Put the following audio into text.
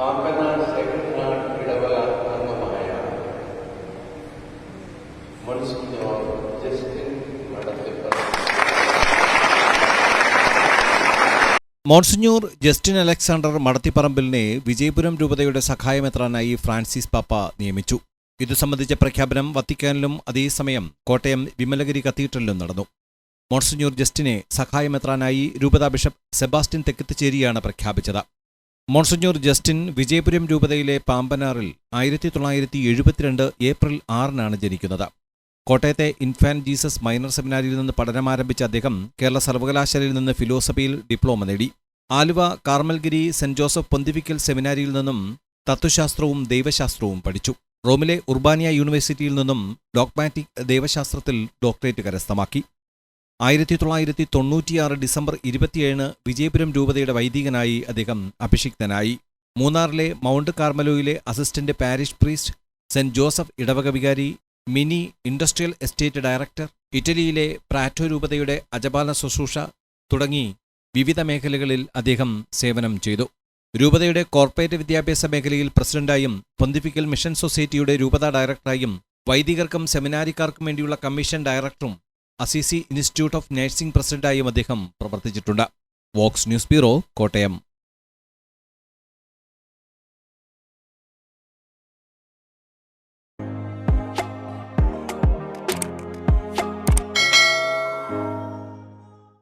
പാമ്പനാട് സെക്രട്ടറിനാട് ഇടവക അംഗമായ monsignor Justin monsignor Justin Alexander മടത്തിപ്പറമ്പിലിനെ Vijayapuram രൂപതയുടെ സഹായമെത്രാനായി ഫ്രാൻസിസ് പാപ്പ നിയമിച്ചു. ഇതു സംബന്ധിച്ച പ്രഖ്യാപനം വത്തിക്കാനിലും അതേസമയം കോട്ടയം വിമലഗിരി കത്തീഡ്രലിലും നടന്നു. മോൺസിഞ്ഞൂർ ജസ്റ്റിനെ സഹായമെത്രാനായി രൂപതാ ബിഷപ്പ് സെബാസ്റ്റ്യൻ തെക്കത്തുചേരിയാണ് പ്രഖ്യാപിച്ചത്. മോൺസിഞ്ഞൂർ ജസ്റ്റിൻ വിജയപുരം രൂപതയിലെ പാമ്പനാറിൽ ആയിരത്തി തൊള്ളായിരത്തി എഴുപത്തിരണ്ട് ഏപ്രിൽ ആറിനാണ് ജനിക്കുന്നത്. കോട്ടയത്തെ ഇൻഫാന്റ് ജീസസ് മൈനർ സെമിനാരിയിൽ നിന്ന് പഠനമാരംഭിച്ച അദ്ദേഹം കേരള സർവകലാശാലയിൽ നിന്ന് ഫിലോസഫിയിൽ ഡിപ്ലോമ നേടി. Aluva Carmelgiri Saint Joseph pontifical സെമിനാരിയിൽ നിന്നും തത്വശാസ്ത്രവും ദൈവശാസ്ത്രവും പഠിച്ചു. റോമിലെ ഉർബാനിയ യൂണിവേഴ്സിറ്റിയിൽ നിന്നും ഡോക്മാറ്റിക് ദൈവശാസ്ത്രത്തിൽ ഡോക്ടറേറ്റ് കരസ്ഥമാക്കി. ആയിരത്തി തൊള്ളായിരത്തി തൊണ്ണൂറ്റിയാറ് ഡിസംബർ ഇരുപത്തിയേഴിന് വിജയപുരം രൂപതയുടെ വൈദികനായി അദ്ദേഹം അഭിഷിക്തനായി. മൂന്നാറിലെ mount കാർമലോയിലെ assistant parish priest Saint Joseph ഇടവക വികാരി മിനി ഇൻഡസ്ട്രിയൽ എസ്റ്റേറ്റ് ഡയറക്ടർ ഇറ്റലിയിലെ പ്രാറ്റോ രൂപതയുടെ അജപാല ശുശ്രൂഷ തുടങ്ങി വിവിധ മേഖലകളിൽ അദ്ദേഹം സേവനം ചെയ്തു. രൂപതയുടെ കോർപ്പറേറ്റ് വിദ്യാഭ്യാസ മേഖലയിൽ പ്രസിഡന്റായും പൊന്തിഫിക്കൽ മിഷൻ സൊസൈറ്റിയുടെ രൂപത ഡയറക്ടറായും വൈദികർക്കും സെമിനാരിക്കാർക്കും വേണ്ടിയുള്ള കമ്മീഷൻ ഡയറക്ടറും അസിസി ഇൻസ്റ്റിറ്റ്യൂട്ട് ഓഫ് നഴ്സിംഗ് പ്രസിഡന്റായും അദ്ദേഹം പ്രവർത്തിച്ചിട്ടുണ്ട്. Vox news bureau Kottayam.